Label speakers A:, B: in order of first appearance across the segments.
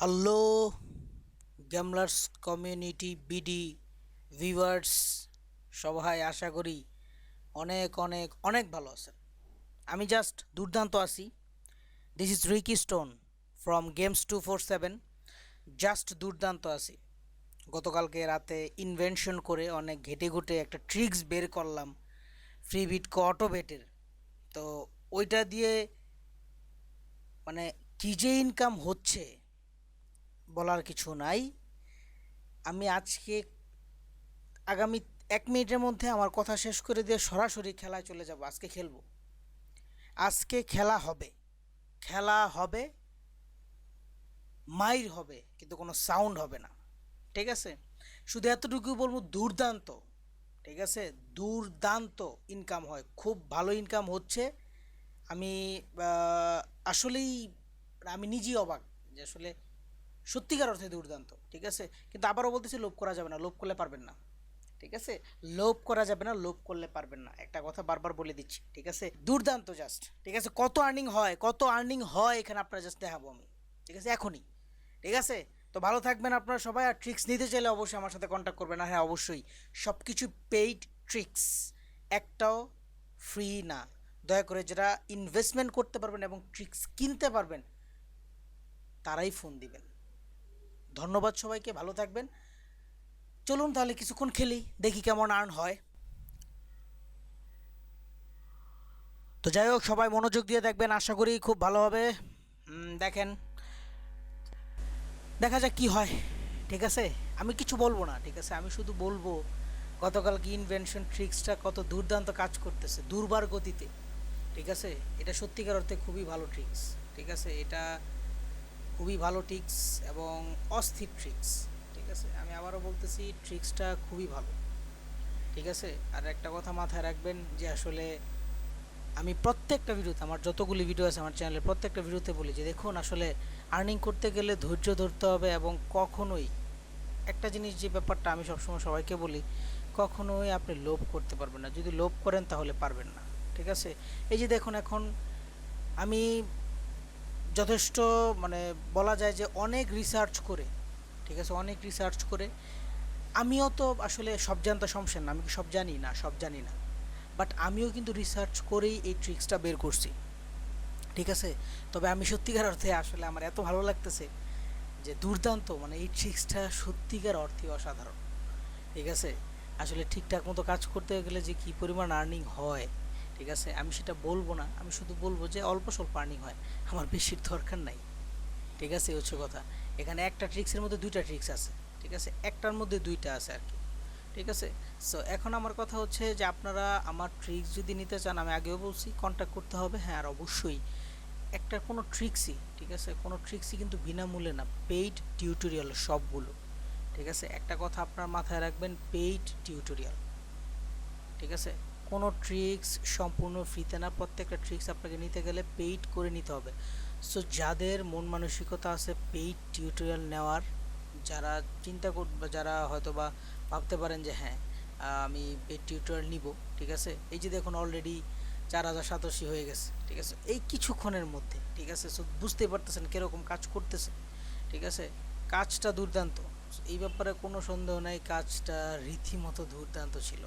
A: Hello, gamelars community BD viewers, সবাই আশা করি অনেক অনেক অনেক ভালো আছেন। আমি জাস্ট দুর্দান্ত আছি। This is Ricky Stone from games two four seven just দুর্দান্ত আছি। গতকালকে রাতে ইনভেনশন করে অনেক ঘেটে ঘুটে একটা ট্রিক্স বের করলাম ফ্রি বিট অটো বেটের তো ওইটা দিয়ে মানে কী যে ইনকাম হচ্ছে বলার কিছু নাই। আমি আজকে আগামী এক মিনিটের মধ্যে আমার কথা শেষ করে দিয়ে সরাসরি খেলায় চলে যাব, আজকে খেলব। আজকে খেলা হবে। খেলা হবে, মাইর হবে, কিন্তু কোনো সাউন্ড হবে না। ঠিক আছে? শুধু এতটুকু বলব, দুর্দান্ত। ঠিক আছে? দুর্দান্ত ইনকাম হয়। খুব ভালো ইনকাম হচ্ছে। আমি আসলেই আমি নিজেই অবাক যে আসলে সত্যিকার অর্থে দুর্দান্ত, ঠিক আছে? কিন্তু আবারও বলতেছি, লোভ করা যাবে না, লোভ করলে পারবেন না, ঠিক আছে? লোভ করা যাবে না, লোভ করলে পারবেন না, একটা কথা বারবার বলে দিচ্ছি, ঠিক আছে? দুর্দান্ত জাস্ট ঠিক আছে? কত আর্নিং হয়, কত আর্নিং হয় এখানে আপনারা জাস্ট দেখাবো আমি, ঠিক আছে? এখনই, ঠিক আছে? তো ভালো থাকবেন আপনারা সবাই, আর ট্রিক্স নিতে চাইলে অবশ্যই আমার সাথে কন্ট্যাক্ট করবেন হ্যাঁ অবশ্যই সব কিছু পেইড ট্রিক্স একটাও ফ্রি না, দয়া করে যারা ইনভেস্টমেন্ট করতে পারবেন এবং ট্রিক্স কিনতে পারবেন, তারাই ফোন দিবেন। ধন্যবাদ সবাইকে, ভালো থাকবেন। চলুন তাহলে কিছুক্ষণ খেলি, দেখি কেমন আর্ন হয়। তো যাই হোক, সবাই মনোযোগ দিয়ে দেখবেন, আশা করি খুব ভালো হবে। দেখেন, দেখা যাক কি হয়, ঠিক আছে? আমি কিছু বলব না, ঠিক আছে? আমি শুধু বলব, গতকাল কি ইনভেনশন ট্রিক্সটা কত দুর্দান্ত কাজ করতেছে, দুর্বার গতিতে, ঠিক আছে? এটা সত্যিকার অর্থে খুবই ভালো ট্রিক্স ঠিক আছে? এটা খুবই ভালো ট্রিক্স এবং অস্থির ট্রিক্স ঠিক আছে? আমি আবারও বলতেছি ট্রিক্সটা খুবই ভালো, ঠিক আছে? আর একটা কথা মাথায় রাখবেন যে আসলে আমি প্রত্যেকটা ভিডিওতে আমার যতগুলি ভিডিও আছে আমার চ্যানেলে প্রত্যেকটা ভিডিওতে বলি যে দেখুন, আসলে আর্নিং করতে গেলে ধৈর্য ধরতে হবে এবং কখনোই, একটা জিনিস যে ব্যাপারটা আমি সবসময় সবাইকে বলি, কখনোই আপনি লোভ করতে পারবেন না। যদি লোভ করেন তাহলে পারবেন না, ঠিক আছে? এই যে দেখুন, এখন আমি যথেষ্ট মানে বলা যায় যে অনেক রিসার্চ করে, ঠিক আছে? অনেক রিসার্চ করে। আমিও তো আসলে সব জানতে সমস্যা না আমি সব জানি? না, সব জানি না। বাট আমিও কিন্তু রিসার্চ করেই এই ট্রিক্সটা বের করছি, ঠিক আছে? তবে আমি সত্যিকার অর্থে আসলে আমার এত ভালো লাগতেছে যে দুর্দান্ত মানে এই ট্রিক্সটা সত্যিকার অর্থে অসাধারণ, ঠিক আছে? আসলে ঠিকঠাক মতো কাজ করতে গেলে যে কী পরিমাণ আর্নিং হয় ঠিক আছে? আমি সেটা বলব না। আমি শুধু বলব যে অল্প স্বল্প আর্নিং হয়। আমার বেশির দরকার নাই। ঠিক আছে? হচ্ছে কথা। এখানে একটা ট্রিক্সের মধ্যে দুইটা ট্রিক্স আছে। ঠিক আছে? একটার মধ্যে দুইটা আছে আর কি। ঠিক আছে? সো এখন আমার কথা হচ্ছে যে আপনারা আমার ট্রিক্স যদি নিতে চান, আমি আগেও বলছি কন্ট্যাক্ট করতে হবে। হ্যাঁ আর অবশ্যই একটা কোনো ট্রিক্সই ঠিক আছে? কোনো ট্রিক্সই কিন্তু বিনামূল্যে না। পেইড টিউটোরিয়াল সবগুলো। ঠিক আছে? একটা কথা আপনার মাথায় রাখবেন পেইড টিউটোরিয়াল ঠিক আছে? কোনো ট্রিক্স সম্পূর্ণ ফ্রিতে না, প্রত্যেকটা ট্রিক্স আপনাকে নিতে গেলে পেইড করে নিতে হবে। সো যাদের মন মানসিকতা আছে পেইড টিউটোরিয়াল নেওয়ার, যারা চিন্তা কর যারা হয়তো বা ভাবতে পারেন যে হ্যাঁ আমি পেইড টিউটোরিয়াল নিব ঠিক আছে? এই যে দেখুন অলরেডি চার হাজার সাতাশি হয়ে গেছে, ঠিক আছে? এই কিছুক্ষণের মধ্যে, ঠিক আছে? সো বুঝতে পারতেছেন কীরকম কাজ করতেছে, ঠিক আছে? কাজটা দুর্দান্ত। এই ব্যাপারে কোনো সন্দেহ নাই, কাজটা রীতিমতো দুর্দান্ত ছিল।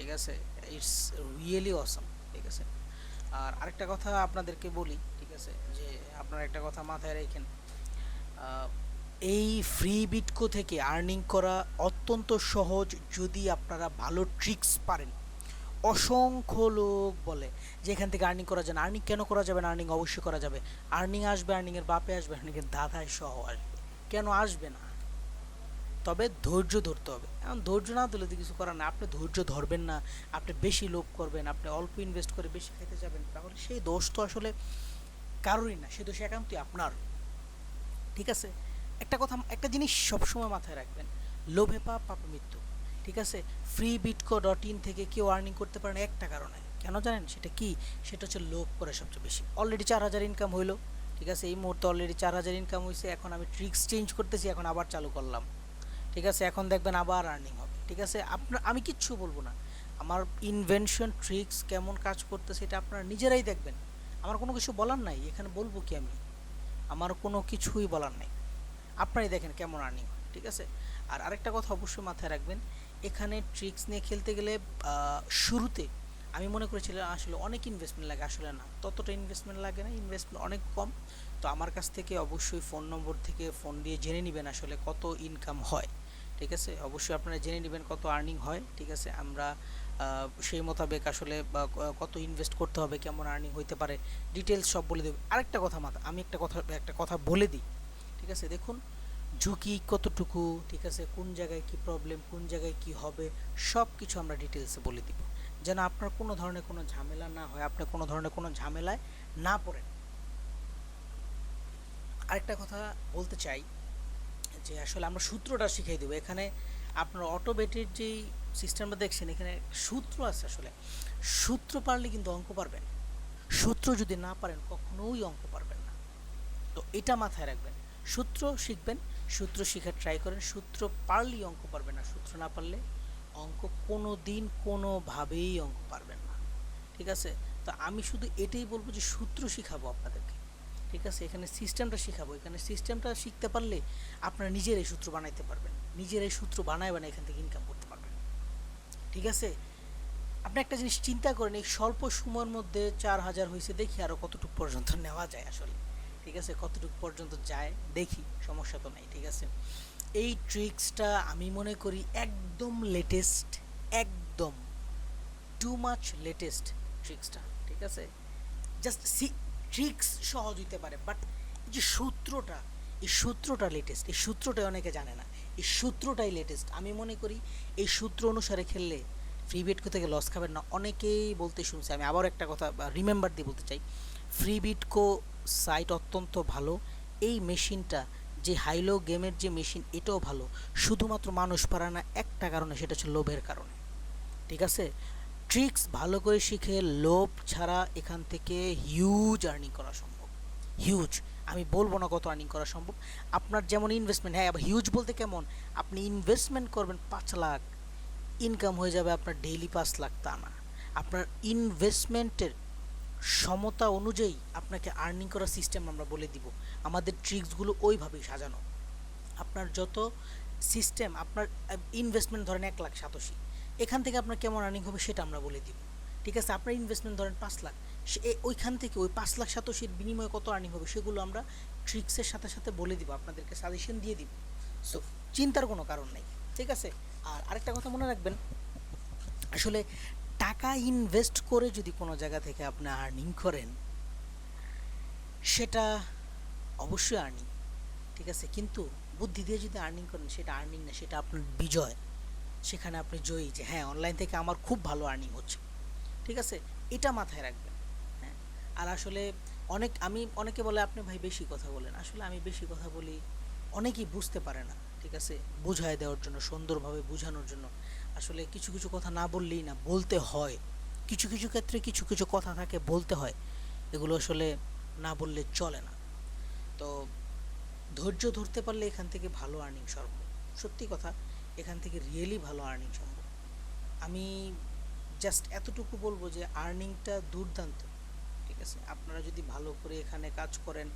A: ঠিক আছে? ইটস রিয়েলি অসম ঠিক আছে? আর আরেকটা কথা আপনাদেরকে বলি, ঠিক আছে? যে আপনারা একটা কথা মাথায় রেখেন এই ফ্রি বিটকো থেকে আর্নিং করা অত্যন্ত সহজ যদি আপনারা ভালো ট্রিক্স পারেন। অসংখ্য লোক বলে যে এখান থেকে আর্নিং করা যায় না। আর্নিং কেন করা যাবে না? আর্নিং অবশ্যই করা যাবে। আর্নিং আসবে আর্নিংয়ের বাপে আসবে আর্নিংয়ের দাদাই সহ আসবে। কেন আসবে না? তবে ধৈর্য ধরতে হবে। এখন ধৈর্য না ধরলে তো কিছু করার না আপনি ধৈর্য ধরবেন না, আপনি বেশি লোভ করবেন, আপনি অল্প ইনভেস্ট করে বেশি খেতে যাবেন, তাহলে সেই দোষ তো আসলে কারোরই না, সে দোষ একান্তই আপনার। ঠিক আছে? একটা কথা, একটা জিনিস সবসময় মাথায় রাখবেন, লোভে পাপ, পাপে মৃত্যু। ঠিক আছে? ফ্রি বিটকো ডট ইন থেকে কেউ আর্নিং করতে পারে না একটা কারণে। কেন জানেন? সেটা কি? সেটা হচ্ছে লোভ করে সবচেয়ে বেশি। অলরেডি চার হাজার ইনকাম হইল। ঠিক আছে? এই মুহূর্তে অলরেডি চার হাজার ইনকাম হয়েছে এখন আমি ট্রিক্স চেঞ্জ করতেছি, এখন আবার চালু করলাম। ঠিক আছে? এখন দেখবেন আবার আর্নিং হবে, ঠিক আছে? আপনার আমি কিচ্ছু বলব না। আমার ইনভেনশন ট্রিক্স কেমন কাজ করতেছে এটা আপনারা নিজেরাই দেখবেন। আমার কোনো কিছু বলার নাই, এখানে বলব কি আমি? আমার কোনো কিছুই বলার নাই। আপনারাই দেখেন কেমন আর্নিং হয়, ঠিক আছে? আর আরেকটা কথা অবশ্যই মাথায় রাখবেন, এখানে ট্রিক্স নিয়ে খেলতে গেলে শুরুতে আমি মনে করেছিলাম আসলে অনেক ইনভেস্টমেন্ট লাগে, আসলে না। ততটা ইনভেস্টমেন্ট লাগে না ইনভেস্টমেন্ট অনেক কম। তো আমার কাছ থেকে অবশ্যই ফোন নম্বর থেকে ফোন দিয়ে জেনে নেবেন আসলে কত ইনকাম হয়। ঠিক আছে? অবশ্যই আপনারা জেনে নেবেন কত আর্নিং হয়, ঠিক আছে? আমরা সেই মোতাবেক আসলে কত ইনভেস্ট করতে হবে, কেমন আর্নিং হইতে পারে ডিটেলস সব বলে দেব। আরেকটা কথা মাথা, আমি একটা কথা একটা কথা বলে দিই, ঠিক আছে? দেখুন, ঝুঁকি কতটুকু, ঠিক আছে? কোন জায়গায় কি প্রবলেম কোন জায়গায় কি হবে সব কিছু আমরা ডিটেলসে বলে দিব। যেন আপনার কোনো ধরনের কোনো ঝামেলা না হয় আপনি কোনো ধরনের কোনো ঝামেলায় না পড়েন। আরেকটা কথা বলতে চাই যে আসলে আমরা সূত্রটা শিখিয়ে দেবো। এখানে আপনার অটোমেটেড যেই সিস্টেমটা দেখছেন, এখানে সূত্র আছে আসলে। সূত্র পারলে কিন্তু অঙ্ক পারবেন। সূত্র যদি না পারেন, কখনোই অঙ্ক পারবেন না। তো এটা মাথায় রাখবেন। সূত্র শিখবেন, সূত্র শেখার ট্রাই করেন। সূত্র পারলেই অঙ্ক পারবেন না। সূত্র না পারলে অঙ্ক কোনো দিন কোনোভাবেই অঙ্ক পারবেন না। ঠিক আছে? তো আমি শুধু এটাই বলব যে সূত্র শিখাবো আপনাদেরকে। ঠিক আছে? এখানে সিস্টেমটা শিখাবো। এখানে সিস্টেমটা শিখতে পারলে আপনারা নিজের এই সূত্র বানাইতে পারবেন। নিজের এই সূত্র বানায় বানায় এখান থেকে ইনকাম করতে পারবেন। ঠিক আছে? আপনি একটা জিনিস চিন্তা করেন, এই স্বল্প সময়ের মধ্যে চার হাজার হয়েছে দেখি আরও কতটুকু পর্যন্ত নেওয়া যায় আসলে। ঠিক আছে? কতটুকু পর্যন্ত যায়, দেখি, সমস্যা তো নাই, ঠিক আছে? এই ট্রিক্সটা আমি মনে করি একদম লেটেস্ট, একদম টু মাচ লেটেস্ট ট্রিক্সটা, ঠিক আছে? জাস্ট সি ট্রিক্স সহজ হইতে পারে বাট যে সূত্রটা, এই সূত্রটা লেটেস্ট এই সূত্রটা অনেকে জানে না। এই সূত্রটাই লেটেস্ট আমি মনে করি এই সূত্র অনুসারে খেললে ফ্রি বিট থেকে লস খাবেন না, অনেকেই বলতে শুনছি। আমি আবার একটা কথা রিমেম্বার দিয়ে বলতে চাই। ফ্রি বিটকো সাইট অত্যন্ত ভালো। এই মেশিনটা, যে হাইলো গেমের যে মেশিন, এটাও ভালো। শুধুমাত্র মানুষ পারে না, একটা কারণে, সেটা হচ্ছে লোভের কারণে। ঠিক আছে? ট্রিক্স ভালো করে শিখে লোভ ছাড়া এখান থেকে হিউজ আর্নিং করা সম্ভব। হিউজ আমি বলব না কত আর্নিং করা সম্ভব। আপনার যেমন ইনভেস্টমেন্ট হ্যাঁ আবার হিউজ বলতে কেমন? আপনি ইনভেস্টমেন্ট করবেন পাঁচ লাখ। ইনকাম হয়ে যাবে আপনার ডেইলি পাঁচ লাখ তা না। আপনার ইনভেস্টমেন্টের সমতা অনুযায়ী আপনাকে আর্নিং করার সিস্টেম আমরা বলে দিব। আমাদের ট্রিক্সগুলো ওইভাবেই সাজানো। আপনার যত সিস্টেম আপনার ইনভেস্টমেন্ট ধরেন এক লাখ সাতাশি। এখান থেকে আপনার কেমন আর্নিং হবে সেটা আমরা বলে দিব। ঠিক আছে? আপনার ইনভেস্টমেন্ট ধরেন পাঁচ লাখ। সে ওইখান থেকে ওই পাঁচ লাখ সাতাশির বিনিময়ে কত আর্নিং হবে সেগুলো আমরা ট্রিক্সের সাথে সাথে বলে দিব, আপনাদেরকে সাজেশন দিয়ে দিব। সো চিন্তার কোনো কারণ নেই। ঠিক আছে? আর আরেকটা কথা মনে রাখবেন, আসলে টাকা ইনভেস্ট করে যদি কোনো জায়গা থেকে আপনি আর্নিং করেন, সেটা অবশ্যই আর্নিং ঠিক আছে? কিন্তু বুদ্ধি দিয়ে যদি আর্নিং করেন, সেটা আর্নিং না, সেটা আপনার বিজয়। সেখানে আপনি জয়ী যে হ্যাঁ অনলাইন থেকে আমার খুব ভালো আর্নিং হচ্ছে। ঠিক আছে? এটা মাথায় রাখবেন। হ্যাঁ? আর আসলে অনেক, আমি, অনেকে বলে, আপনি ভাই বেশি কথা বলেন। আসলে আমি বেশি কথা বলি, অনেকেই বুঝতে পারে না, ঠিক আছে? বুঝায় দেওয়ার জন্য, সুন্দরভাবে বোঝানোর জন্য। আসলে কিছু কিছু কথা না বললেই না, বলতে হয়। কিছু কিছু ক্ষেত্রে কিছু কিছু কথা থাকে, বলতে হয়। এগুলো আসলে না বললে চলে না। তো ধৈর্য ধরতে পারলে এখান থেকে ভালো আর্নিং সম্ভব সত্যি কথা এখান থেকে রিয়েলি ভালো আর্নিং সম্ভব। আমি জাস্ট এতটুকু বলব যে আর্নিংটা দুর্দান্ত, ঠিক আছে? আপনারা যদি ভালো করে এখানে কাজ করেন,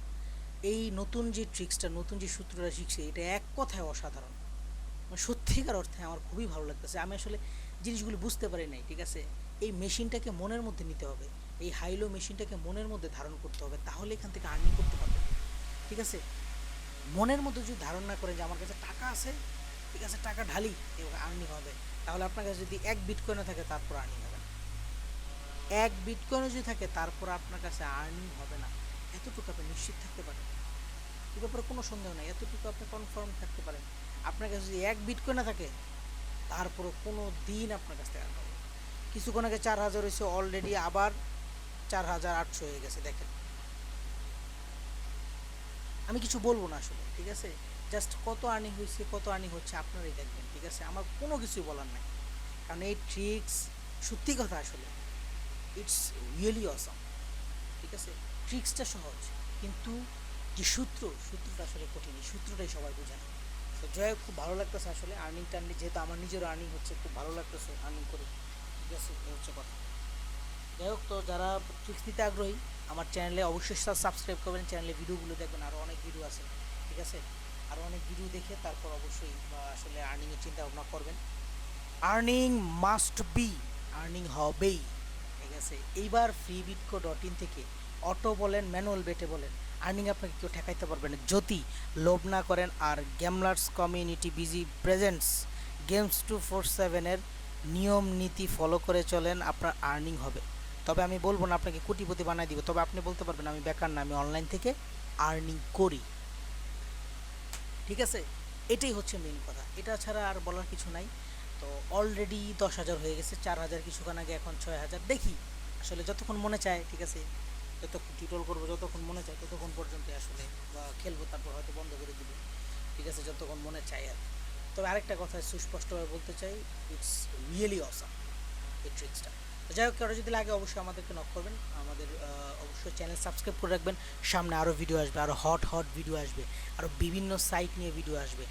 A: এই নতুন যে ট্রিক্সটা নতুন যে সূত্রটা শিখছে, এটা এক কথায় অসাধারণ। মানে সত্যিকার অর্থে আমার খুবই ভালো লাগতেছে। আমি আসলে জিনিসগুলো বুঝতে পারি নাই, ঠিক আছে? এই মেশিনটাকে মনের মধ্যে নিতে হবে, এই হাইলো মেশিনটাকে মনের মধ্যে ধারণ করতে হবে, তাহলে এখান থেকে আর্নিং করতে পারবেন। ঠিক আছে? মনের মধ্যে যদি ধারণ না যে আমার কাছে টাকা আছে ঠিক আছে, টাকা ঢালি, এবার আর্নিং হবে। তাহলে আপনার কাছে যদি এক বিটকয়েনও থাকে, তারপর আর্নিং হবে না। এক বিটকয়েনও যদি থাকে, তারপর আপনার কাছে আর্নিং হবে না। এতটুকু আপনি নিশ্চিত থাকতে পারেন। এ ব্যাপারে কোনো সন্দেহ নাই, এতটুকু আপনি কনফার্ম থাকতে পারেন। আপনার কাছে যদি এক বিটকয়েন না থাকে, তারপরও কোনো দিন আপনার কাছ থেকে আর পাবেন না। কিছুক্ষণ আগে চার হাজার হয়েছে অলরেডি আবার চার হাজার আটশো হয়ে গেছে, দেখেন। আমি কিছু বলব না আসলে, ঠিক আছে? জাস্ট কত আর্নিং হয়েছে কত আর্নিং হচ্ছে আপনারাই দেখবেন, ঠিক আছে? আমার কোনো কিছুই বলার নাই। কারণ এই ট্রিক্স সত্যি কথা আসলে ইটস রিয়েলি অসম ঠিক আছে? ট্রিক্সটা সহজ, কিন্তু যে সূত্র, সূত্রটা আসলে কঠিন সূত্রটাই সবাই বোঝে না। তো যাই হোক, খুব ভালো লাগতেছে আসলে আর্নিং টার্নিং যেহেতু আমার নিজের আর্নিং হচ্ছে, খুব ভালো লাগতেছে আর্নিং করে, ঠিক আছে? হচ্ছে কথা। যাই হোক, তো যারা ট্রিক্স নিতে আগ্রহী, আমার চ্যানেলে অবশ্যই সাবস্ক্রাইব করবেন, চ্যানেলে ভিডিওগুলো দেখবেন আরও অনেক ভিডিও আছে, ঠিক আছে? আরও অনেক ভিডিও দেখে তারপর অবশ্যই আসলে আর্নিংয়ের চিন্তা ভাবনা করবেন। আর্নিং মাস্ট বি আর্নিং হবেই। ঠিক আছে? এইবার ফ্রি বিটকো ডট ইন থেকে অটো বলেন ম্যানুয়াল বেটে বলেন আর্নিং আপনাকে কেউ ঠেকাইতে পারবে না। যদি লোভ না করেন আর gamelars community BD presents games two four সেভেনের নিয়ম নীতি ফলো করে চলেন, আপনার আর্নিং হবে। তবে আমি বলব না, আপনাকে কোটিপতি বানাই দিব। তবে আপনি বলতে পারবেন, আমি বেকার না, আমি অনলাইন থেকে আর্নিং করি। ঠিক আছে? এটাই হচ্ছে মেন কথা। এটা ছাড়া আর বলার কিছু নাই। তো অলরেডি দশ হাজার হয়ে গেছে। চার হাজার কিছুক্ষণ আগে এখন ছয় হাজার। দেখি। আসলে যতক্ষণ মনে চায়, ঠিক আছে? যতক্ষণ টিউটোল করব, যতক্ষণ মনে চায়, ততক্ষণ পর্যন্ত আসলে বা খেলব, তারপর হয়তো বন্ধ করে দিব। ঠিক আছে? যতক্ষণ মনে চায় আর তবে আরেকটা কথা সুস্পষ্টভাবে বলতে চাই ইটস রিয়েলি অসাম এই ট্রিক্সটা যাই হোক, কারও যদি লাগে অবশ্যই আমাদেরকে নক করবেন। আমাদের অবশ্যই চ্যানেল সাবস্ক্রাইব করে রাখবেন। সামনে আরও ভিডিও আসবে আরও হট হট ভিডিও আসবে আরও বিভিন্ন সাইট নিয়ে ভিডিও আসবে।